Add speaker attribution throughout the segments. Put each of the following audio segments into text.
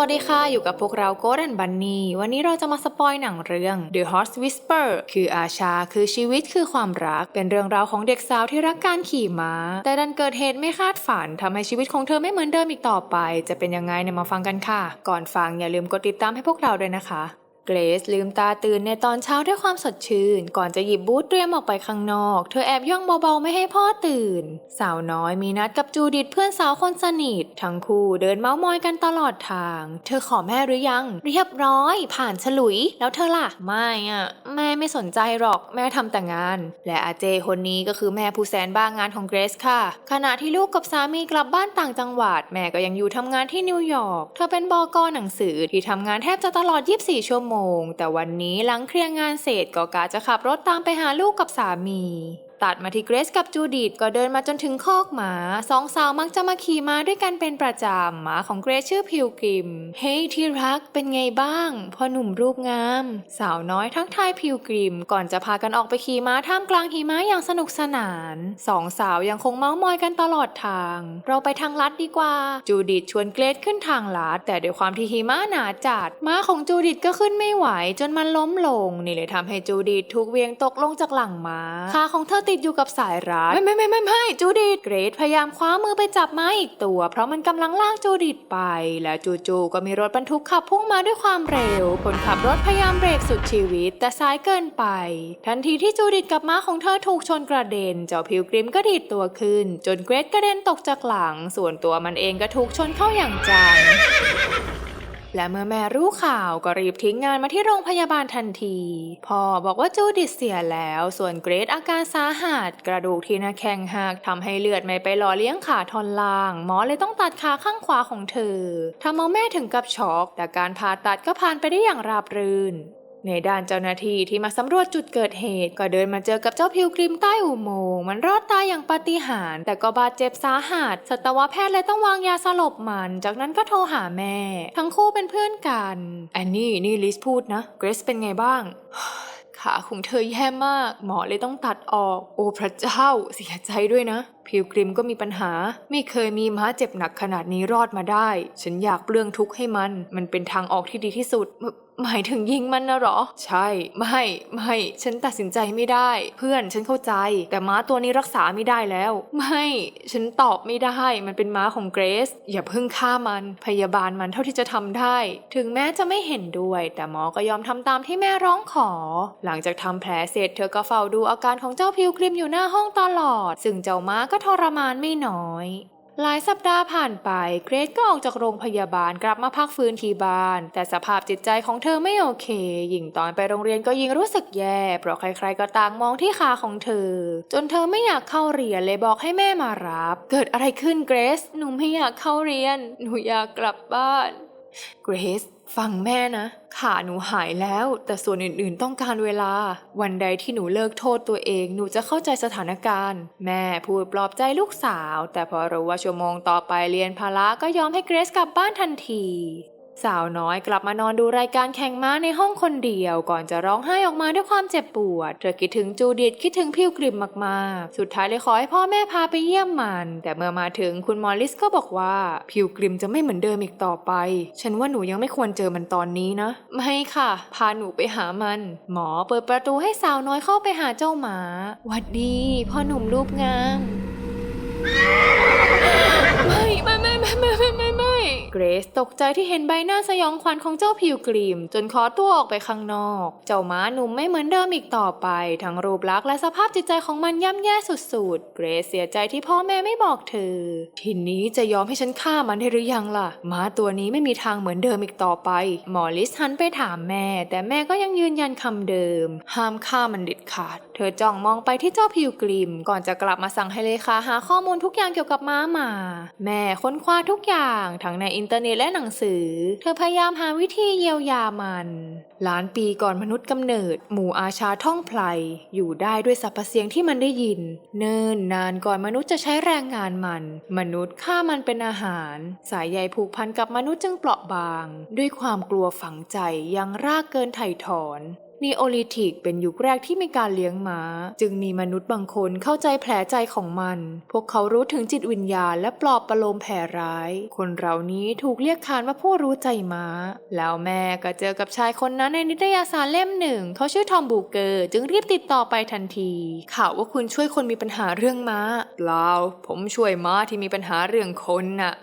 Speaker 1: วัสดีค่ะ อยู่กับพวกเราโกดันบันนี่วันนี้เราจะมาสปอยหนังเรื่อง The Horse Whisper คืออาชา คือชีวิตคือความรัก เป็นเรื่องราวของเด็กสาวที่รักการขี่ม้า แต่ดันเกิดเหตุไม่คาดฝันทำให้ชีวิตของเธอไม่เหมือนเดิมอีกต่อไป จะเป็นยังไงเนี่ยมาฟังกันค่ะ ก่อนฟังอย่าลืมกดติดตามให้พวกเราด้วยนะคะ เกรซลืมตาตื่นในตอนเช้าด้วยความสดชื่น ก่อนจะหยิบบูธเตรียมออกไปข้างนอก เธอแอบย่องเบาๆไม่ให้พ่อตื่น สาวน้อยมีนัดกับจูดิตเพื่อนสาวคนสนิท ทั้งคู่เดินเมาส์มอยกันตลอดทาง เธอขอแม่หรือยัง เรียบร้อย ผ่านฉลุย แล้วเธอล่ะ ไม่อะแม่ไม่สนใจหรอกแม่ทำแต่งาน และอาเจคนนี้ก็คือแม่ผู้แสนบ้างงานของเกรซค่ะ ขณะที่ลูกกับสามีกลับบ้านต่างจังหวัด แม่ก็ยังอยู่ทำงานที่นิวยอร์กเธอเป็นบอกอหนังสือที่ทำงานแทบจะตลอด 24 ชั่วโมงแต่วันนี้หลังเคลียร์งานเสร็จก็กะจะขับรถตามไปหาลูกกับสามี ตัดมาที่เกรซกับจูดิตก็เดินมาจนถึงคอกหมาสองสาวมักจะมาขี่ม้าด้วยกันเป็นประจำหมาของเกรซชื่อพิวกริม เฮ้ยที่รักเป็นไงบ้างพ่อหนุ่มรูปงาม สาวน้อยทั้งทายพิวกริม ก่อนจะพากันออกไปขี่ม้าท่ามกลางหิมะอย่างสนุกสนานสองสาวยังคงเมาส์มอยกันตลอดทาง เราไปทางลัดดีกว่า จูดิตชวนเกรซขึ้นทางลัด แต่ด้วยความที่หิมะหนาจัดม้าของจูดิตก็ขึ้นไม่ไหว จนมันล้มลง นี่เลยทำให้จูดิตถูกเวียงตกลงจากหลังม้าขาของเธอติดอยู่กับสายรัดไม่ไม่ไม่ไม่ไม่จูดิตเกรซพยายามคว้ามือไปจับม้าอีกตัว เพราะมันกำลังลากจูดิตไป และจู่ๆก็มีรถบรรทุกขับพุ่งมาด้วยความเร็ว คนขับรถพยายามเบรกสุดชีวิต แต่ซ้ายเกินไป ทันทีที่จูดิตกับม้าของเธอถูกชนกระเด็น เจ้าพิวกริมก็ดีดตัวขึ้น จนเกรซกระเด็นตกจากหลัง ส่วนตัวมันเองก็ถูกชนเข้าอย่างจัง และเมื่อแม่รู้ข่าวก็รีบทิ้งงานมาที่โรงพยาบาลทันที พ่อบอกว่าจูดิตเสียแล้ว ส่วนเกรซอาการสาหัส กระดูกที่หน้าแข้งหักทำให้เลือดไม่ไปหล่อเลี้ยงขาท่อนล่าง หมอเลยต้องตัดขาข้างขวาของเธอทำเอาแม่ถึงกับช็อกแต่การผ่าตัดก็ผ่านไปได้อย่างราบรื่น ในด้านเจ้าหน้าที่ที่มาสำรวจจุดเกิดเหตุ ก็เดินมาเจอกับเจ้าพิวกริมใต้อุโมงค์มันรอดตายอย่างปาฏิหาริย์แต่ก็บาดเจ็บสาหัสสัตวแพทย์เลยต้องวางยาสลบมัน จากนั้นก็โทรหาแม่ ทั้งคู่เป็นเพื่อนกันแอนนี่นี่ลิสพูดนะเกรซเป็นไงบ้างขาของเธอแย่มาก หมอเลยต้องตัดออก โอ้พระเจ้า เสียใจด้วยนะ พิวกริมก็มีปัญหา ไม่เคยมีม้าเจ็บหนักขนาดนี้รอดมาได้ ฉันอยากเปลื้องทุกข์ให้มัน มันเป็นทางออกที่ดีที่สุด หมายถึงยิงมันนะเหรอ ใช่ ไม่ ไม่ ฉันตัดสินใจไม่ได้ เพื่อนฉันเข้าใจ แต่ม้าตัวนี้รักษาไม่ได้แล้ว ไม่ ฉันตอบไม่ได้ มันเป็นม้าของเกรซอย่าเพิ่งฆ่ามัน พยาบาลมันเท่าที่จะทำได้ ถึงแม้จะไม่เห็นด้วย แต่หมอก็ยอมทำตามที่แม่ร้องขอ หลังจากทำแผลเสร็จเธอก็เฝ้าดูอาการของเจ้าพิวกริมอยู่หน้าห้องตลอด ซึ่งเจ้าม้าก็ทรมานไม่น้อย หลายสัปดาห์ผ่านไป เกรซก็ออกจากโรงพยาบาลกลับมาพักฟื้นที่บ้าน แต่สภาพจิตใจของเธอไม่โอเค ยิ่งตอนไปโรงเรียนก็ยิ่งรู้สึกแย่ เพราะใครๆก็ต่างมองที่ขาของเธอ จนเธอไม่อยากเข้าเรียนเลยบอกให้แม่มารับ เกิดอะไรขึ้นเกรซ หนูไม่อยากเข้าเรียน หนูอยากกลับบ้าน เกรซ ฟังแม่นะ ขาหนูหายแล้ว แต่ส่วนอื่นๆต้องการเวลา วันใดที่หนูเลิกโทษตัวเอง หนูจะเข้าใจสถานการณ์ แม่พูดปลอบใจลูกสาว แต่พอรู้ว่าชั่วโมงต่อไปเรียนพละก็ยอมให้เกรซกลับบ้านทันที สาวน้อยกลับมานอนดูรายการแข่งม้าในห้องคนเดียวก่อนจะร้องไห้ออกมาด้วยความเจ็บปวด เธอคิดถึงจูเดิตคิดถึงพิวกริมมากๆ สุดท้ายเลยขอให้พ่อแม่พาไปเยี่ยมมัน แต่เมื่อมาถึงคุณมอลลิสก็บอกว่าพิวกริมจะไม่เหมือนเดิมอีกต่อไป ฉันว่าหนูยังไม่ควรเจอมันตอนนี้นะ ไม่ค่ะ พาหนูไปหามัน หมอเปิดประตูให้สาวน้อยเข้าไปหาเจ้าหมาหวัดดีพ่อหนุ่มรูปงาม เกรซตกใจที่เห็นใบหน้าสยองขวัญของเจ้าผิวกรีม จนขอตัวออกไปข้างนอก เจ้าม้าหนุ่มไม่เหมือนเดิมอีกต่อไป ทั้งรูปลักษณ์และสภาพจิตใจของมันย่ำแย่สุดๆ เกรซเสียใจที่พ่อแม่ไม่บอกเธอ ทีนี้จะยอมให้ฉันฆ่ามันได้หรือยังล่ะ ม้าตัวนี้ไม่มีทางเหมือนเดิมอีกต่อไป หมอลิสหันไปถามแม่ แต่แม่ก็ยังยืนยันคำเดิม ห้ามฆ่ามันเด็ดขาด เธอจ้องมองไปที่เจ้าพิวกริมก่อนจะกลับมาสั่งให้เลขาหาข้อมูลทุกอย่างเกี่ยวกับม้ามา แม่ค้นคว้าทุกอย่างทั้งในอินเทอร์เน็ตและหนังสือ เธอพยายามหาวิธีเยียวยามันล้านปีก่อนมนุษย์กำเนิด หมู่อาชาท่องไพลอยู่ได้ด้วยสรรพเสียงที่มันได้ยิน เนิ่นนานก่อนมนุษย์จะใช้แรงงานมัน มนุษย์ฆ่ามันเป็นอาหาร สายใยผูกพันกับมนุษย์จึงเปราะบาง ด้วยความกลัวฝังใจยังรากเกินไถ่ถอน นีโอลิธิกเป็นยุคแรกที่มีการเลี้ยงม้า จึงมีมนุษย์บางคนเข้าใจแผลใจของมัน พวกเขารู้ถึงจิตวิญญาณและปลอบประโลมแผลร้าย คนเหล่านี้ถูกเรียกขานว่าผู้รู้ใจม้า แล้วแม่ก็เจอกับชายคนนั้นในนิตยสารเล่มหนึ่ง เขาชื่อทอมบูเกอร์ จึงรีบติดต่อไปทันทีข่าวว่าคุณช่วยคนมีปัญหาเรื่องม้าเปล่าผมช่วยม้าที่มีปัญหาเรื่องคนน่ะ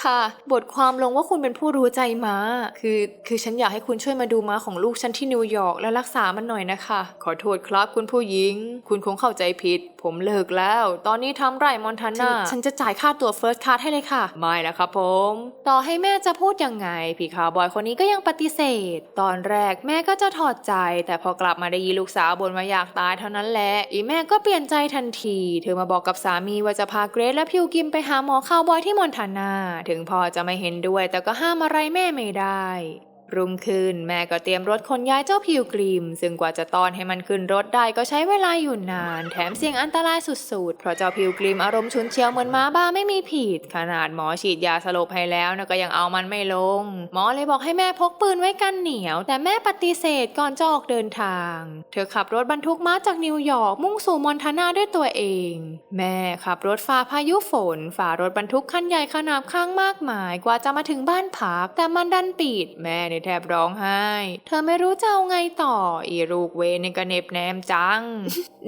Speaker 1: ค่ะ บทความลงว่าคุณเป็นผู้รู้ใจม้า คือ คือฉันอยากให้คุณช่วยมาดูม้าของลูกฉันที่นิวยอร์กและรักษามันหน่อยนะคะ ขอโทษครับคุณผู้หญิง คุณคงเข้าใจผิด ผมเลิกแล้ว ตอนนี้ทำไร่มอนทานาฉันจะจ่ายค่าตัวเฟิร์สคลาสให้เลยค่ะ ไม่นะครับผม ต่อให้แม่จะพูดยังไง พี่คาวบอยคนนี้ก็ยังปฏิเสธ ตอนแรกแม่ก็จะถอดใจ แต่พอกลับมาได้ยินลูกสาวบ่นว่าอยากตายเท่านั้นแหละ อีแม่ก็เปลี่ยนใจทันที เธอมาบอกกับสามีว่าจะพาเกรซและพิวกิมไปหาหมอคาวบอยที่มอนทานาถึงพ่อจะไม่เห็นด้วย แต่ก็ห้ามอะไรแม่ไม่ได้ รุ่งขึ้นแม่ก็เตรียมรถขนย้ายเจ้าพิวกรีม ซึ่งกว่าจะตอนให้มันขึ้นรถได้ก็ใช้เวลาอยู่นาน แถมเสี่ยงอันตรายสุดๆ เพราะเจ้าพิวกรีมอารมณ์ฉุนเฉียวเหมือนม้าบ้าไม่มีผิด ขนาดหมอฉีดยาสลบให้แล้วนะก็ยังเอามันไม่ลง หมอเลยบอกให้แม่พกปืนไว้กันเหนียว แต่แม่ปฏิเสธก่อนจะออกเดินทาง เธอขับรถบรรทุกม้าจากนิวยอร์กมุ่งสู่มอนทานาด้วยตัวเอง แม่ขับรถฝ่าพายุฝนฝ่ารถบรรทุกคันใหญ่ขนาบข้างมากมาย กว่าจะมาถึงบ้านพักแต่มันดันปิดแม่เนี่ยแทบร้องไห้ เธอไม่รู้จะเอาไงต่อ อีลูกเวนในกระเน็บแนมจัง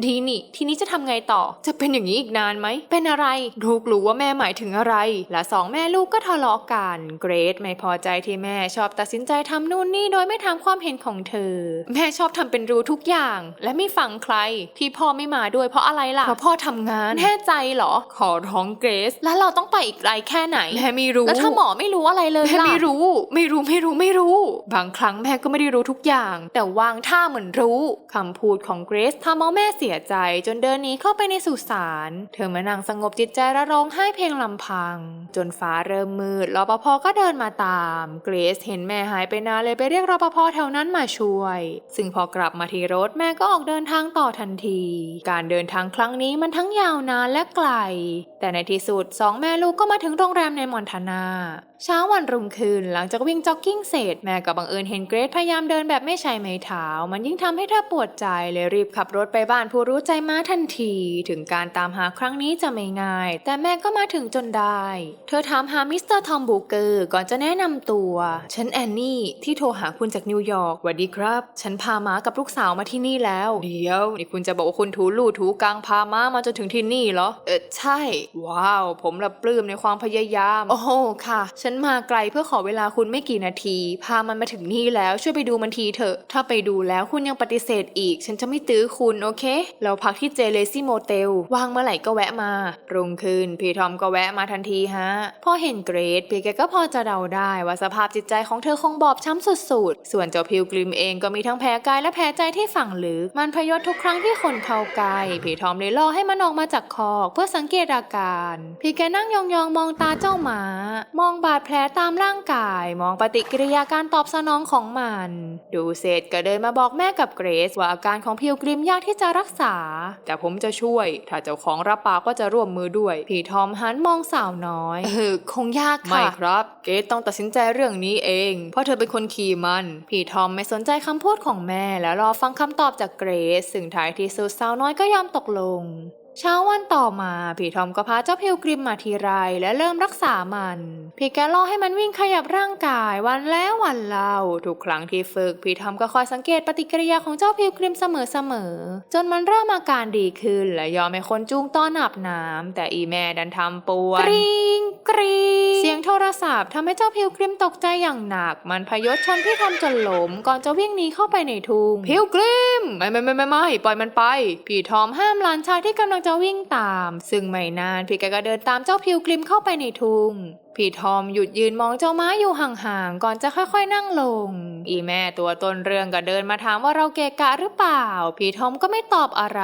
Speaker 1: ดีนี่ ทีนี้จะทำไงต่อ จะเป็นอย่างนี้อีกนานไหม เป็นอะไร ลูกรู้ว่าแม่หมายถึงอะไร และสองแม่ลูกก็ทะเลาะกัน เกรดไม่พอใจที่แม่ชอบตัดสินใจทำนู่นนี่โดยไม่ถามความเห็นของเธอ แม่ชอบทำเป็นรู้ทุกอย่าง และไม่ฟังใคร ที่พ่อไม่มาด้วยเพราะอะไรล่ะ เพราะพ่อทำงาน แน่ใจเหรอ ขอร้องเกรซ แล้วเราต้องไปอีกไกลแค่ไหน แม่ไม่รู้ แล้วถ้าหมอไม่รู้อะไรเลยแม่ไม่รู้ ไม่รู้ ไม่รู้ ไม่รู้บางครั้งแม่ก็ไม่ได้รู้ทุกอย่าง แต่วางท่าเหมือนรู้คำพูดของเกรซทำเอาแม่เสียใจจนเดินหนีเข้าไปในสุสานเธอมานั่งสงบจิตใจและร้องไห้เพลงลำพัง จนฟ้าเริ่มมืดรปภก็เดินมาตาม เกรซเห็นแม่หายไปนานเลยไปเรียกรปภแถวนั้นมาช่วย ซึ่งพอกลับมาที่รถแม่ก็ออกเดินทางต่อทันที การเดินทางครั้งนี้มันทั้งยาวนานและไกล แต่ในที่สุดสองแม่ลูกก็มาถึงโรงแรมในมอนทานาเช้าวันรุ่งขึ้นหลังจากวิ่งจ็อกกิ้งเสร็จแม่กับบังเอิญเห็นเกรซพยายามเดินแบบไม่ใช้ไม้เท้า มันยิ่งทำให้เธอปวดใจเลยรีบขับรถไปบ้านผู้รู้ใจม้าทันที ถึงการตามหาครั้งนี้จะไม่ง่าย แต่แม่ก็มาถึงจนได้ เธอถามหามิสเตอร์ทอมบูเกอร์ก่อนจะแนะนำตัว ฉันแอนนี่ที่โทรหาคุณจากนิวยอร์กสวัสดีครับ ฉันพาม้ากับลูกสาวมาที่นี่แล้ว เดี๋ยวนี่คุณจะบอกว่าคุณถูลู่ถูกลางพาม้ามาจนถึงที่นี่เหรอเออใช่ ว้าว ผมละปลื้มในความพยายาม โอ้ค่ะฉันมาไกลเพื่อขอเวลาคุณไม่กี่นาที พามันมาถึงนี่แล้วช่วยไปดูมันทีเถอะ ถ้าไปดูแล้วคุณยังปฏิเสธอีก ฉันจะไม่ตื้อคุณโอเค เราพักที่เจเลซี่โมเตลว่างเมื่อไหร่ก็แวะมารุ่งคืนพี่ทอมก็แวะมาทันทีฮะ พอเห็นเกรดพี่แกก็พอจะเดาได้ว่าสภาพจิตใจของเธอคงบอบช้ำสุดๆ ส่วนเจ้าพิวกริมเองก็มีทั้งแผลกายและแผลใจที่ฝังลึก มันพยศทุกครั้งที่คนเข้าใกล้พี่ทอมเลยล่อให้มันออกมาจากคอกเพื่อสังเกตอาการ พี่แกนั่งยองๆมองตาเจ้าหมา มองบาดแผลตามร่างกายมองปฏิกิริยาการตอบสนองของมัน ดูเสร็จก็เดินมาบอกแม่กับเกรซว่าอาการของพิวกริมยากที่จะรักษา แต่ผมจะช่วย ถ้าเจ้าของรับปากก็จะร่วมมือด้วย พี่ทอมหันมองสาวน้อยเออคงยากค่ะ ไม่ครับ เกรซต้องตัดสินใจเรื่องนี้เอง เพราะเธอเป็นคนขี่มัน พี่ทอมไม่สนใจคำพูดของแม่แล้วรอฟังคำตอบจากเกรซซึ่งท้ายที่สุดสาวน้อยก็ยอมตกลง เช้าวันต่อมาพี่ทอมก็พาเจ้าพิวกริมมาทีไรและเริ่มรักษามันพี่แกล่อให้มันวิ่งขยับร่างกายวันแล้ววันเล่าทุกครั้งที่ฝึกพี่ทอมก็คอยสังเกตปฏิกิริยาของเจ้าพิวกริมเสมอๆจนมันเริ่มอาการดีขึ้นและยอมให้คนจูงต้อนอาบน้ำแต่อีแม่ดันทำปวนกรีงกรีงเสียงโทรศัพท์ทำให้เจ้าพิวกริมตกใจอย่างหนัก มันพยศชนพี่ทอมจนล้มก่อนจะวิ่งหนีเข้าไปในทุ่งพิวกริมไม่ไม่ไม่ไม่ไม่ปล่อยมันไปพี่ทอมห้ามหลานชายที่กำลังจะวิ่งตาม ซึ่งไม่นานพี่แกก็เดินตามเจ้าพิวกริมเข้าไปในทุ่งพี่ทอมหยุดยืนมองเจ้าม้าอยู่ห่างๆก่อนจะค่อยๆนั่งลง อีแม่ตัวต้นเรื่องก็เดินมาถามว่าเราเกะกะหรือเปล่า พี่ทอมก็ไม่ตอบอะไร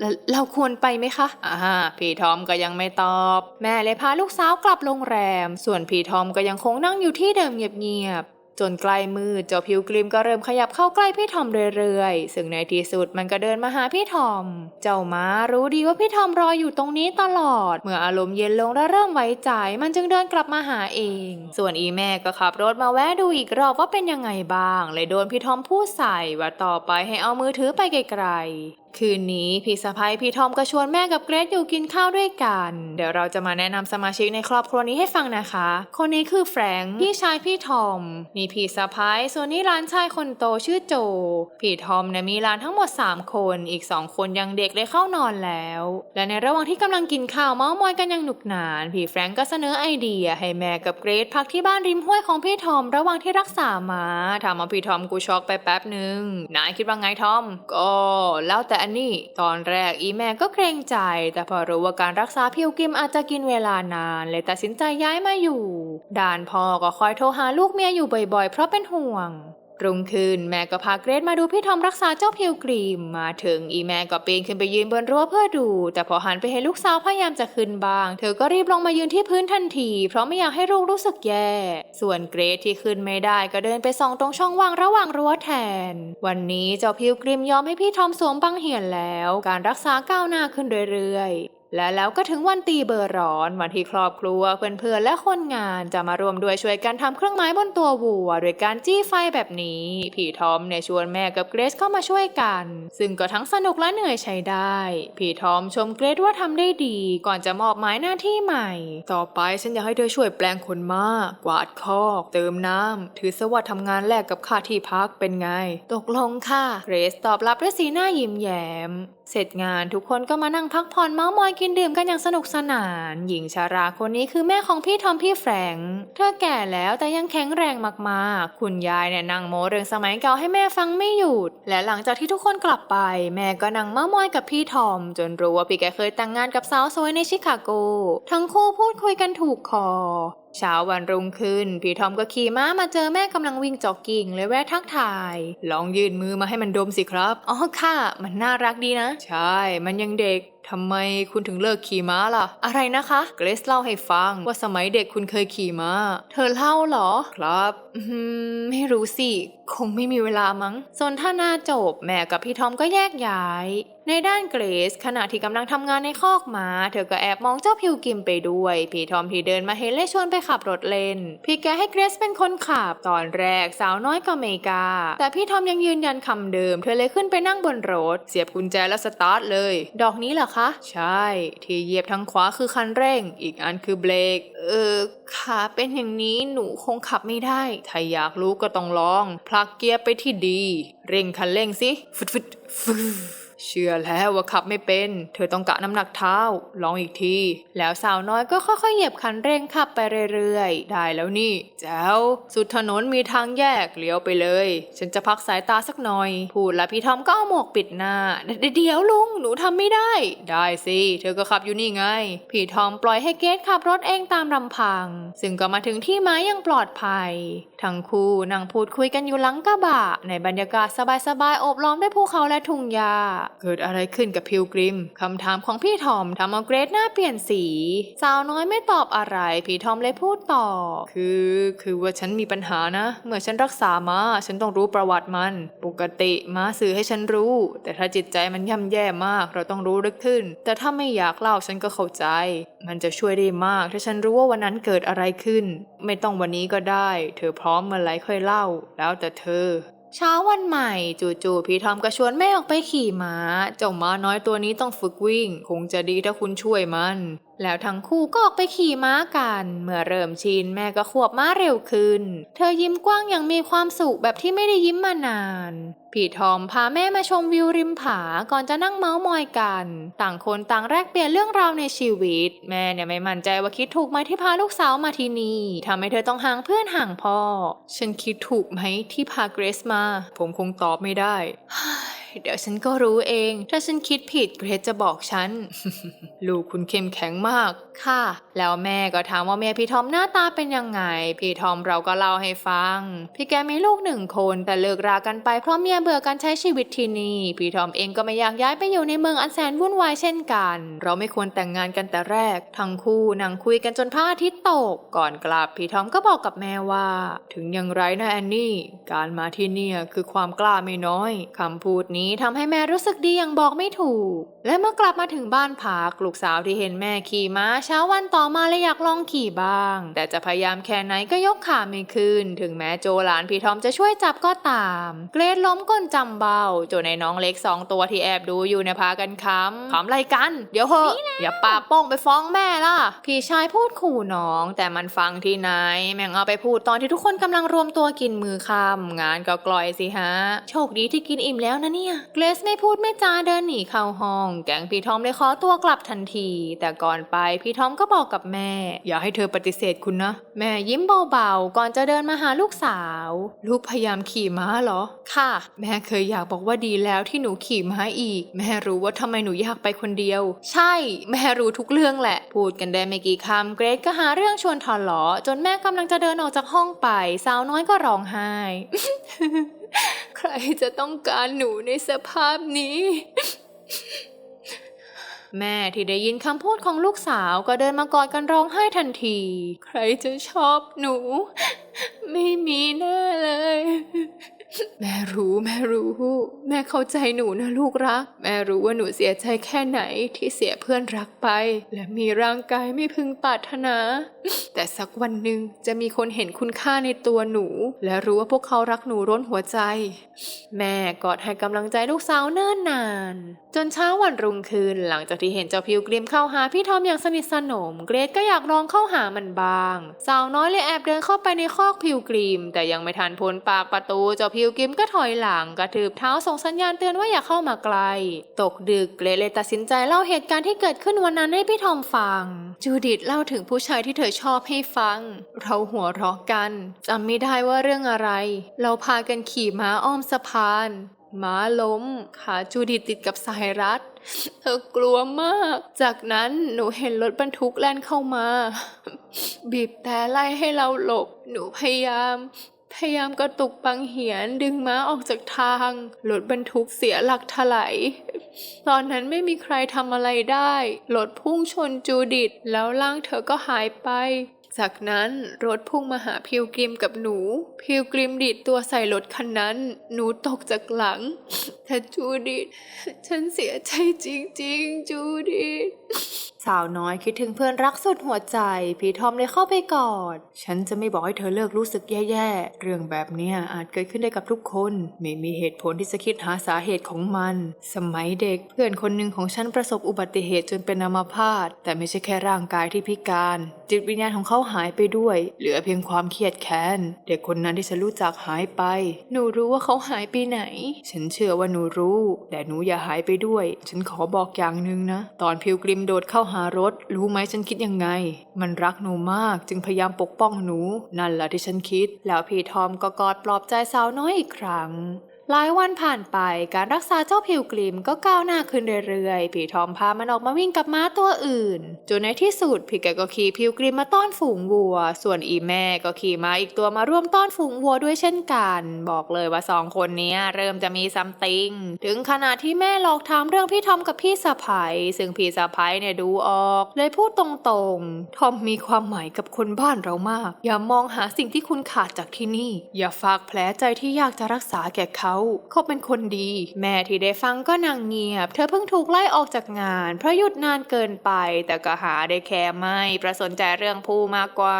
Speaker 1: แล้วเราควรไปไหมคะอ่าพี่ทอมก็ยังไม่ตอบ แม่เลยพาลูกสาวกลับโรงแรม ส่วนพี่ทอมก็ยังคงนั่งอยู่ที่เดิมเงียบๆ จนใกล้มืดเจ้าพิวกริมก็เริ่มขยับเข้าใกล้พี่ทอมเรื่อยๆ ซึ่งในที่สุดมันก็เดินมาหาพี่ทอม เจ้าม้ารู้ดีว่าพี่ทอมรออยู่ตรงนี้ตลอด เมื่ออารมณ์เย็นลงและเริ่มไว้ใจ มันจึงเดินกลับมาหาเอง ส่วนอีแม่ก็ขับรถมาแวะดูอีกรอบว่าเป็นยังไงบ้าง เลยโดนพี่ทอมพูดใส่ว่าต่อไปให้เอามือถือไปไกลๆ คืนนี้พี่สะพ้ยพี่ทอมก็ชวนแม่กับเกรซอยู่กินข้าวด้วยกัน เดี๋ยวเราจะมาแนะนำสมาชิกในครอบครัวนี้ให้ฟังนะคะ คนนี้คือแฟรงค์พี่ชายพี่ทอมมีพี่สะพ้ยส่วนนี้หลานชายคนโตชื่อโจ พี่ทอมเนี่ยมีหลานทั้งหมด 3 คนอีก 2 คนยังเด็กได้เข้านอนแล้ว และในระหว่างที่กำลังกินข้าวเมาส์มอยกันอย่างหนุกหนาน พี่แฟรงค์ก็เสนอไอเดียให้แม่กับเกรซพักที่บ้านริมห้วยของพี่ทอมระหว่างที่รักษาหมาทำเอาพี่ทอมกูช็อกไปแป๊บหนึ่งนายคิดว่าไงทอม ก็แล้วแต่อันนี้ ตอนแรกอีแม่ก็เกรงใจ แต่พอรู้ว่าการรักษาพิวกิมอาจจะกินเวลานาน เลยตัดสินใจย้ายมาอยู่ ด่านพ่อก็คอยโทรหาลูกเมียอยู่บ่อยๆ เพราะเป็นห่วง รุ่งขึ้นแม่ก็พาเกรซมาดูพี่ทอมรักษาเจ้าพิวกรีม มาถึงอีแม่ก็ปีนขึ้นไปยืนบนรั้วเพื่อดู แต่พอหันไปเห็นลูกสาวพยายามจะขึ้นบ้าง เธอก็รีบลงมายืนที่พื้นทันที เพราะไม่อยากให้ลูกรู้สึกแย่ ส่วนเกรซที่ขึ้นไม่ได้ก็เดินไปส่องตรงช่องว่างระหว่างรั้วแทน วันนี้เจ้าพิวกรีมยอมให้พี่ทอมสวมบังเหียนแล้ว การรักษาก้าวหน้าขึ้นเรื่อยๆ และแล้วก็ถึงวันตีเบอร์ร้อนวันที่ครอบครัวเพื่อนๆและคนงานจะมารวมด้วยช่วยกันทำเครื่องไม้บนตัววัวโดยการจี้ไฟแบบนี้พี่ทอมเนี่ยชวนแม่กับเกรซเข้ามาช่วยกัน ซึ่งก็ทั้งสนุกและเหนื่อยใช้ได้พี่ทอมชมเกรซว่าทำได้ดีก่อนจะมอบหมายหน้าที่ใหม่ ต่อไปฉันอยากให้เธอช่วยแปลงขนม้ากวาดคอก เติมน้ำถือสวัสดทำงานแลกกับค่าที่พักเป็นไง ตกลงค่ะเกรซตอบรับด้วยสีหน้ายิ้มแย้ม เสร็จงานทุกคนก็มานั่งพักผ่อนเมาส์มอยกินดื่มกันอย่างสนุกสนาน หญิงชาราคนนี้คือแม่ของพี่ทอมพี่แฟรงเธอแก่แล้วแต่ยังแข็งแรงมากๆ คุณยายเนี่ยนั่งโมเรื่องสมัยเก่าให้แม่ฟังไม่หยุด และหลังจากที่ทุกคนกลับไป แม่ก็นั่งเมาส์มอยกับพี่ทอม จนรู้ว่าพี่แกเคยแต่งงานกับสาวสวยในชิคาโก ทั้งคู่พูดคุยกันถูกคอ เช้าวันรุ่งขึ้น พี่ทอมก็ขี่ม้ามาเจอแม่กำลังวิ่งจ็อกกิ้งเลยแวะทักทาย ลองยื่นมือมาให้มันดมสิครับ อ๋อค่ะ มันน่ารักดีนะ ใช่ มันยังเด็กทำไมคุณถึงเลิกขี่ม้าล่ะ อะไรนะคะ เกรซเล่าให้ฟังว่าสมัยเด็กคุณเคยขี่ม้า เธอเล่าเหรอ ครับ อืม ไม่รู้สิ คงไม่มีเวลามั้งสนทนาจบ แม่กับพี่ทอมก็แยกย้าย ในด้านเกรซขณะที่กำลังทำงานในคอกม้า เธอก็แอบมองเจ้าพิวกิมไปด้วย พี่ทอมที่เดินมาเห็นเลยชวนไปขับรถเล่น พี่แกให้เกรซเป็นคนขับ ตอนแรกสาวน้อยก็ไม่กล้าแต่พี่ทอมยังยืนยันคำเดิม เธอเลยขึ้นไปนั่งบนรถ เสียบกุญแจแล้วสตาร์ทเลย ดอกนี้เหรอคะ ใช่ ที่เหยียบทางขวาคือคันเร่ง อีกอันคือเบรก เออขาเป็นอย่างนี้หนูคงขับไม่ได้ ถ้าอยากรู้ก็ต้องลอง พลักเกียร์ไปที่ดี เร่งคันเร่งสิฟึดฟึดฟึด เชื่อแล้วว่าขับไม่เป็น เธอต้องกะน้ำหนักเท้า ลองอีกที แล้วสาวน้อยก็ค่อยๆเหยียบคันเร่งขับไปเรื่อยๆ ได้แล้วนี่ แจ๋วสุดถนนมีทางแยกเลี้ยวไปเลย ฉันจะพักสายตาสักหน่อย พูดแล้วพี่ทอมก็เอาหมวกปิดหน้า เดี๋ยวลุง หนูทำไม่ได้ ได้สิ เธอก็ขับอยู่นี่ไง พี่ทอมปล่อยให้เกตขับรถเองตามลำพัง ซึ่งก็มาถึงที่ไม้อย่างปลอดภัย ทั้งคู่นั่งพูดคุยกันอยู่หลังกระบะ ในบรรยากาศสบายๆโอบล้อมด้วยภูเขาและทุ่งหญ้าเกิดอะไรขึ้นกับพิวกริมคำถามของพี่ทอมทำเอาเกรซหน้าเปลี่ยนสี สาวน้อยไม่ตอบอะไร พี่ทอมเลยพูดต่อ คือ คือว่าฉันมีปัญหานะ เมื่อฉันรักษามาฉันต้องรู้ประวัติมัน ปกติมาสื่อให้ฉันรู้ แต่ถ้าจิตใจมันย่ำแย่มาก เราต้องรู้ลึกขึ้น แต่ถ้าไม่อยากเล่าฉันก็เข้าใจ มันจะช่วยได้มาก ถ้าฉันรู้ว่าวันนั้นเกิดอะไรขึ้น ไม่ต้องวันนี้ก็ได้ เธอพร้อมเมื่อไหรค่อยเล่า แล้วแต่เธอ เช้าวันใหม่จู่ๆพี่ทอมก็ชวนแม่ออกไปขี่ม้า เจ้าม้าน้อยตัวนี้ต้องฝึกวิ่ง คงจะดีถ้าคุณช่วยมันแล้วทั้งคู่ก็ออกไปขี่ม้ากัน เมื่อเริ่มชินแม่ก็ขวบม้าเร็วขึ้น เธอยิ้มกว้างอย่างมีความสุขแบบที่ไม่ได้ยิ้มมานาน พี่ทอมพาแม่มาชมวิวริมผาก่อนจะนั่งเมาส์มอยกัน ต่างคนต่างแลกเปลี่ยนเรื่องราวในชีวิต แม่เนี่ยไม่มั่นใจว่าคิดถูกไหมที่พาลูกสาวมาที่นี่ทำให้เธอต้องห่างเพื่อนห่างพ่อ ฉันคิดถูกไหมที่พาเกรซมา ผมคงตอบไม่ได้ เดี๋ยวฉันก็รู้เอง ถ้าฉันคิดผิดเกรซจะบอกฉัน ลูกคุณเข้มแข็งมาก ค่ะ แล้วแม่ก็ถามว่าเมียพี่ทอมหน้าตาเป็นยังไง พี่ทอมเราก็เล่าให้ฟัง พี่แกมีลูกหนึ่งคนแต่เลิกรากันไปเพราะเมียเบื่อการใช้ชีวิตที่นี่ พี่ทอมเองก็ไม่อยากย้ายไปอยู่ในเมืองอันแสนวุ่นวายเช่นกัน เราไม่ควรแต่งงานกันแต่แรก ทั้งคู่นั่งคุยกันจนพระอาทิตย์ตก ก่อนกลับพี่ทอมก็บอกกับแม่ว่า ถึงอย่างไรนะแอนนี่ การมาที่เนี่ยคือความกล้าไม่น้อยคำพูดนี้ทำให้แม่รู้สึกดีอย่างบอกไม่ถูก และเมื่อกลับมาถึงบ้านพักลูกสาวที่เห็นแม่ขี่ม้าเช้าวันต่อมาเลยอยากลองขี่บ้าง แต่จะพยายามแค่ไหนก็ยกขาไม่ขึ้น ถึงแม้โจหลานพี่ทอมจะช่วยจับก็ตาม เกรดล้มก้นจำเบาโจในน้องเล็กสองตัวที่แอบดูอยู่เนี่ยพากันคำขำอะไรกัน เดี๋ยวเหอะอย่าปากโป้งไปฟ้องแม่ล่ะพี่ชายพูดขู่น้อง แต่มันฟังที่ไหน แม่งเอาไปพูดตอนที่ทุกคนกำลังรวมตัวกินมือคำงานก็กลอยสิฮะ โชคดีที่กินอิ่มแล้วนะเนี่ยเกรซไม่พูดไม่จาเดินหนีเข้าห้อง แก๊งพี่ทอมเลยขอตัวกลับทันที แต่ก่อนไปพี่ทอมก็บอกกับแม่ อย่าให้เธอปฏิเสธคุณนะ แม่ยิ้มเบาๆ ก่อนจะเดินมาหาลูกสาว ลูกพยายามขี่ม้าเหรอ ค่ะ แม่เคยอยากบอกว่าดีแล้วที่หนูขี่ม้าอีก แม่รู้ว่าทำไมหนูอยากไปคนเดียว ใช่ แม่รู้ทุกเรื่องแหละ พูดกันได้ไม่กี่คำเกรซก็หาเรื่องชวนทะเลาะจนแม่กำลังจะเดินออกจากห้องไป สาวน้อยก็ร้องไห้ใครจะต้องการหนูในสภาพนี้ แม่ที่ได้ยินคำพูดของลูกสาวก็เดินมากอดกันร้องไห้ทันที ใครจะชอบหนู ไม่มีแน่เลย แม่รู้แม่รู้ แม่เข้าใจหนูนะลูกรัก แม่รู้ว่าหนูเสียใจแค่ไหนที่เสียเพื่อนรักไป และมีร่างกายไม่พึงปรารถนา แต่สักวันหนึ่งจะมีคนเห็นคุณค่าในตัวหนู และรู้ว่าพวกเขารักหนูร้นหัวใจ แม่กอดให้กำลังใจลูกสาวเนิ่นนาน จนเช้าวันรุ่งขึ้นหลังจากที่เห็นเจ้าพิวกริมเข้าหาพี่ทอมอย่างสนิทสนม เกรดก็อยากลองเข้าหามันบ้าง สาวน้อยเลยแอบเดินเข้าไปในคอกพิวกริมแต่ยังไม่ทันพ้นปากประตูเจ้าพิวกริมก็ถอยหลังกระทืบเท้าส่งสัญญาณเตือนว่าอย่าเข้ามาไกล ตกดึกเกรดเลยตัดสินใจเล่าเหตุการณ์ที่เกิดขึ้นวันนั้นให้พี่ทอมฟัง จูดิตเล่าถึงผู้ชายที่เธอชอบให้ฟัง เราหัวเราะกันจำไม่ได้ว่าเรื่องอะไร เราพากันขี่ม้าอ้อมสะพานม้าล้ม ขาจูดิตติดกับสายรัดเธอกลัวมาก จากนั้นหนูเห็นรถบรรทุกแล่นเข้ามา บีบแต่ไล่ให้เราหลบ หนูพยายาม พยายามกระตุกปังเหียนดึงม้าออกจากทางรถบรรทุกเสียหลักถลายตอนนั้นไม่มีใครทำอะไรได้รถพุ่งชนจูดิตแล้วร่างเธอก็หายไป จากนั้นรถพุ่งมาหาพิวกริมกับหนู พิวกริมดีดตัวใส่รถคันนั้น หนูตกจากหลังแต่จูดิตฉันเสียใจจริงๆ จูดิต สาวน้อยคิดถึงเพื่อนรักสุดหัวใจพี่ทอมเลยเข้าไปกอด ฉันจะไม่บอกให้เธอเลิกรู้สึกแย่ๆ เรื่องแบบเนี้อาจเกิดขึ้นได้กับทุกคน ไม่มีเหตุผลที่จะคิดหาสาเหตุของมัน สมัยเด็กเพื่อนคนหนึ่งของฉันประสบอุบัติเหตุจนเป็นอัมาพาต แต่ไม่ใช่แค่ร่างกายที่พิการ จิตวิญญาณของเขาหายไปด้วย เหลือเพียงความเครียดแค้น เด็กคนนั้นที่ฉันรู้จักหายไป หนูรู้ว่าเขาหายไปไหน ฉันเชื่อว่าหนูรู้ แต่หนูอย่าหายไปด้วย ฉันขอบอกอย่างหนึ่งนะ ตอนพิวกริมโดดเข้าหารถ รู้ไหมฉันคิดยังไง มันรักหนูมากจึงพยายามปกป้องหนู นั่นแหละที่ฉันคิด แล้วพี่ทอมก็กอดปลอบใจสาวน้อยอีกครั้ง หลายวันผ่านไปการรักษาเจ้าพิวกริมก็ก้าวหน้าขึ้นเรื่อยๆพี่ทอมพามันออกมาวิ่งกับม้าตัวอื่น จนในที่สุดพี่แกก็ขี่พิวกริมมาต้อนฝูงวัว ส่วนอีแม่ก็ขี่ม้าอีกตัวมาร่วมต้อนฝูงวัวด้วยเช่นกัน บอกเลยว่าสองคนนี้เริ่มจะมีซัมติง ถึงขนาดที่แม่หลอกถามเรื่องพี่ทอมกับพี่สะพ้ายซึ่งพี่สะพ้ายเนี่ยดูออก เลยพูดตรงๆ ทอมมีความหมายกับคนบ้านเรามาก อย่ามองหาสิ่งที่คุณขาดจากที่นี่ อย่าฝากแผลใจที่อยากจะรักษาแก่เขาเขาเป็นคนดี แม่ที่ได้ฟังก็นางเงียบ เธอเพิ่งถูกไล่ออกจากงาน เพราะหยุดนานเกินไป แต่ก็หาได้แค่ไม่ประสนใจเรื่องผู้มากกว่า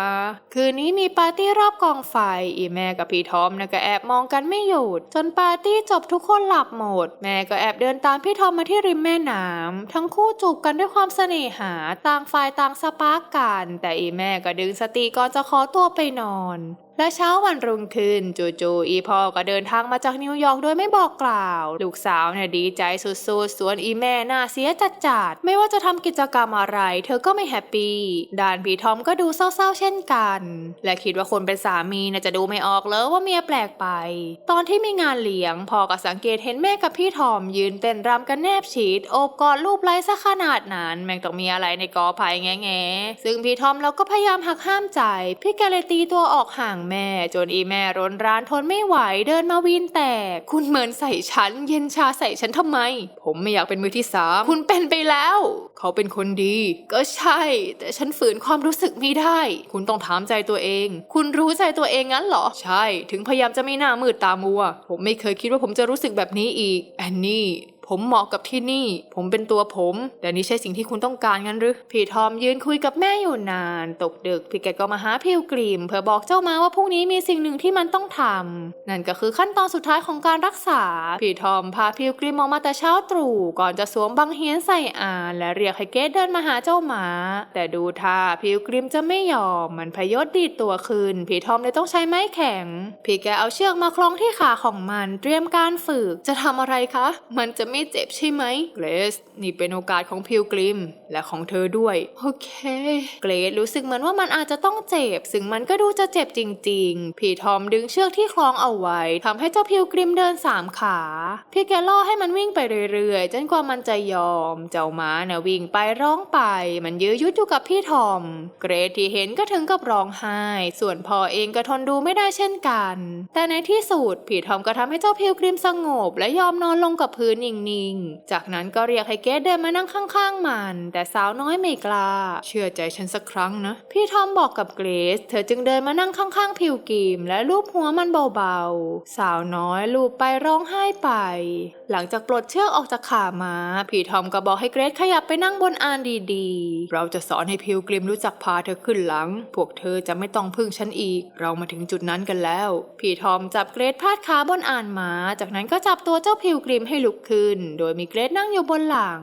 Speaker 1: คืนนี้มีปาร์ตี้รอบกองไฟ อีแม่กับพี่ทอมนะก็แอบมองกันไม่หยุด จนปาร์ตี้จบทุกคนหลับหมด แม่ก็แอบเดินตามพี่ทอมมาที่ริมแม่น้ำทั้งคู่จูบกันด้วยความเสน่หาต่างฝ่ายต่างสปาร์กกัน แต่อีแม่ก็ดึงสติก่อนจะขอตัวไปนอน และเช้าวันรุ่งขึ้นจู่ๆอีพ่อก็เดินทางมาจากนิวยอร์กโดยไม่บอกกล่าว ลูกสาวเนี่ยดีใจสุดๆ ส่วนอีแม่น่าเสียจัดๆไม่ว่าจะทำกิจกรรมอะไร เธอก็ไม่แฮปปี้ด่านผีทอมก็ดูเศร้าๆ เช่นกัน และคิดว่าคนเป็นสามีน่าจะดูไม่ออกเลยว่าเมียแปลกไป ตอนที่มีงานเลี้ยงพ่อก็สังเกตเห็นแม่กับพี่ทอม ยืนเต้นรำกันแนบชิดโอบกอดรูปไล้ซะขนาดนั้นแม่งต้องมีอะไรในกอไผ่แง่ๆซึ่งพี่ทอมเราก็พยายามหักห้ามใจพี่แกเลยตีตัวออกห่างแม่ จนอีแม่ร้นร้านทนไม่ไหวเดินมาวีนแตกคุณเหมือนใส่ฉัน เย็นชาใส่ฉันทำไม ผมไม่อยากเป็นมือที่สามคุณเป็นไปแล้ว เขาเป็นคนดี ก็ใช่ แต่ฉันฝืนความรู้สึกไม่ได้ คุณต้องถามใจตัวเอง คุณรู้ใจตัวเองงั้นเหรอ ใช่ ถึงพยายามจะไม่หน้ามืดตามัว ผมไม่เคยคิดว่าผมจะรู้สึกแบบนี้อีกแอนนี่ ผมเหมาะกับที่นี่ ผมเป็นตัวผม แต่นี่ใช่สิ่งที่คุณต้องการงั้นหรือพี่ทอมยืนคุยกับแม่อยู่นาน ตกดึกพี่แกก็มาหาพิวกรีมเพื่อบอกเจ้ามาว่าพรุ่งนี้มีสิ่งหนึ่งที่มันต้องทำนั่นก็คือขั้นตอนสุดท้ายของการรักษา พี่ทอมพาพิวกรีมออกมาแต่เช้าตรู่ก่อนจะสวมบังเฮียนใส่อาน และเรียกให้เกดเดินมาหาเจ้าหมา แต่ดูท่าพิวกรีมจะไม่ยอม มันพยศดีดตัวขึ้นพี่ทอมเลยต้องใช้ไม้แข็ง พี่แกเอาเชือกมาคล้องที่ขาของมันเตรียมการฝึกจะทำอะไรคะ มันจะไม่เจ็บใช่ไหมเกรซนี่เป็นโอกาสของพิวกริม และของเธอด้วย โอเค เกรซรู้สึกเหมือนว่ามันอาจจะต้องเจ็บ ซึ่งมันก็ดูจะเจ็บจริง ๆ พี่ทอมดึงเชือกที่คล้องเอาไว้ทำให้เจ้าพิวกริมเดินสามขา พี่แกล่อให้มันวิ่งไปเรื่อยๆ จนกว่ามันจะยอม เจ้าหมาเนี่ยวิ่งไปร้องไป มันยื้อยุดอยู่กับพี่ทอม เกรซที่เห็นก็ถึงกับร้องไห้ ส่วนพ่อเองก็ทนดูไม่ได้เช่นกัน แต่ในที่สุดพี่ทอมก็ทำให้เจ้าพิวกริมสงบ และยอมนอนลงกับพื้นนิ่งๆ จากนั้นก็เรียกให้เกดเดินมานั่งข้าง ๆ มัน แต่สาวน้อยไม่กล้า เชื่อใจฉันสักครั้งนะ พี่ทอมบอกกับเกรซ เธอจึงเดินมานั่งข้างๆพิวกิมและลูบหัวมันเบาๆ สาวน้อยลูบไปร้องไห้ไป หลังจากปลดเชือกออกจากขามา พี่ทอมก็บอกให้เกรซขยับไปนั่งบนอานดีๆ เราจะสอนให้พิวกริมรู้จักพาเธอขึ้นหลัง พวกเธอจะไม่ต้องพึ่งฉันอีก เรามาถึงจุดนั้นกันแล้ว พี่ทอมจับเกรซพาดขาบนอานมา จากนั้นก็จับตัวเจ้าพิวกริมให้ลุกขึ้นโดยมีเกรซนั่งอยู่บนหลัง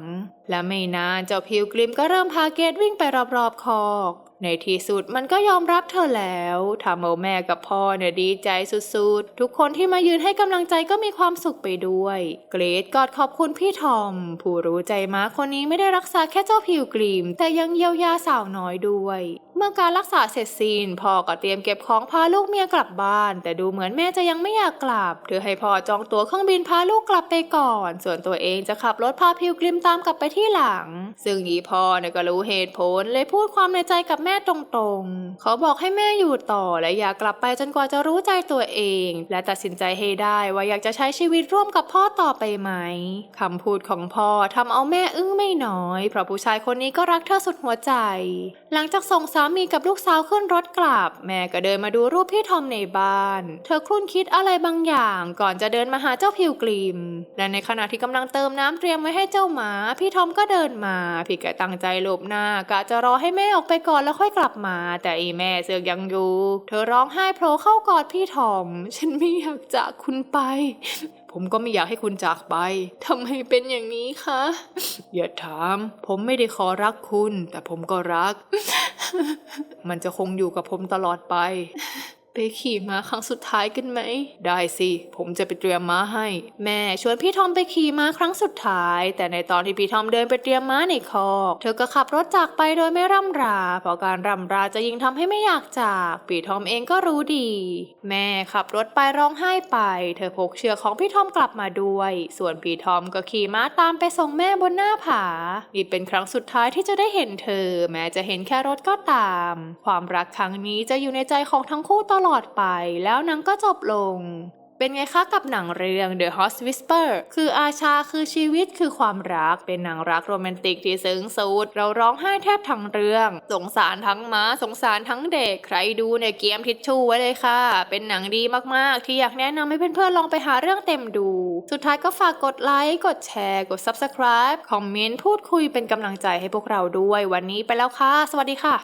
Speaker 1: และไม่นานเจ้าพิวกริมก็เริ่มพาเกรซวิ่งไปรอบๆคอก ในที่สุดมันก็ยอมรับเธอแล้วทำเอาแม่กับพ่อเนี่ยดีใจสุดๆ ทุกคนที่มายืนให้กำลังใจก็มีความสุขไปด้วย เกรดกอดขอบคุณพี่ทอม ผู้รู้ใจม้าคนนี้ไม่ได้รักษาแค่เจ้าพิวกรีมแต่ยังเยียวยาสาวน้อยด้วยเมื่อการรักษาเสร็จสิ้นพ่อก็เตรียมเก็บของพาลูกเมียกลับบ้าน แต่ดูเหมือนแม่จะยังไม่อยากกลับเธอให้พ่อจองตั๋วเครื่องบินพาลูกกลับไปก่อน ส่วนตัวเองจะขับรถพาพิวกริมตามกลับไปที่หลัง ซึ่งอีพ่อเนี่ยก็รู้เหตุผลเลยพูดความในใจกับแม่ตรงๆ เขาบอกให้แม่อยู่ต่อและอยากกลับไปจนกว่าจะรู้ใจตัวเอง และตัดสินใจให้ได้ว่าอยากจะใช้ชีวิตร่วมกับพ่อต่อไปไหมคำพูดของพ่อทำเอาแม่อึ้งไม่น้อย เพราะผู้ชายคนนี้ก็รักเธอสุดหัวใจ หลังจากส่งสาามีกับลูกสาวขึ้นรถกลับ แม่ก็เดินมาดูรูปพี่ทอมในบ้าน เธอครุ่นคิดอะไรบางอย่าง ก่อนจะเดินมาหาเจ้าพิวกรีมและในขณะที่กำลังเติมน้ำเตรียมไว้ให้เจ้าหมา พี่ทอมก็เดินมา พี่แกตั้งใจหลบหน้ากะจะรอให้แม่ออกไปก่อนแล้วค่อยกลับมา แต่อีแม่เสือกยังอยู่ เธอร้องไห้โผล่เข้ากอดพี่ทอม ฉันไม่อยากจากคุณไปผมก็ไม่อยากให้คุณจากไป ทำไมเป็นอย่างนี้คะ อย่าถาม ผมไม่ได้ขอรักคุณ แต่ผมก็รัก มันจะคงอยู่กับผมตลอดไป ไปขี่ม้าครั้งสุดท้ายกันไหม ได้สิ ผมจะไปเตรียมม้าให้ แม่ชวนพี่ทอมไปขี่ม้าครั้งสุดท้าย แต่ในตอนที่พี่ทอมเดินไปเตรียมม้าในคอก เธอก็ขับรถจากไปโดยไม่ร่ำรา เพราะการร่ำราจะยิ่งทำให้ไม่อยากจาก พี่ทอมเองก็รู้ดี แม่ขับรถไปร้องไห้ไป เธอพกเชือกของพี่ทอมกลับมาด้วย ส่วนพี่ทอมก็ขี่ม้าตามไปส่งแม่บนหน้าผา นี่เป็นครั้งสุดท้ายที่จะได้เห็นเธอ แม้จะเห็นแค่รถก็ตาม ความรักครั้งนี้จะอยู่ในใจของทั้งคู่ตลอดไป แล้วหนังก็จบลง เป็นไงคะกับหนังเรื่อง The Host Whisper คืออาชาคือชีวิตคือความรัก เป็นหนังรักโรแมนติกที่ซึ้งสุด เราร้องไห้แทบทั้งเรื่อง สงสารทั้งม้า สงสารทั้งเด็ก ใครดูเนี่ยเกียมทิชชู่ไว้เลยค่ะ เป็นหนังดีมากๆ ที่อยากแนะนำให้เพื่อนๆลองไปหาเรื่องเต็มดู สุดท้ายก็ฝากกดไลค์ กดแชร์ กด Subscribe คอมเมนต์ พูดคุยเป็นกำลังใจให้พวกเราด้วย วันนี้ไปแล้วค่ะ สวัสดีค่ะ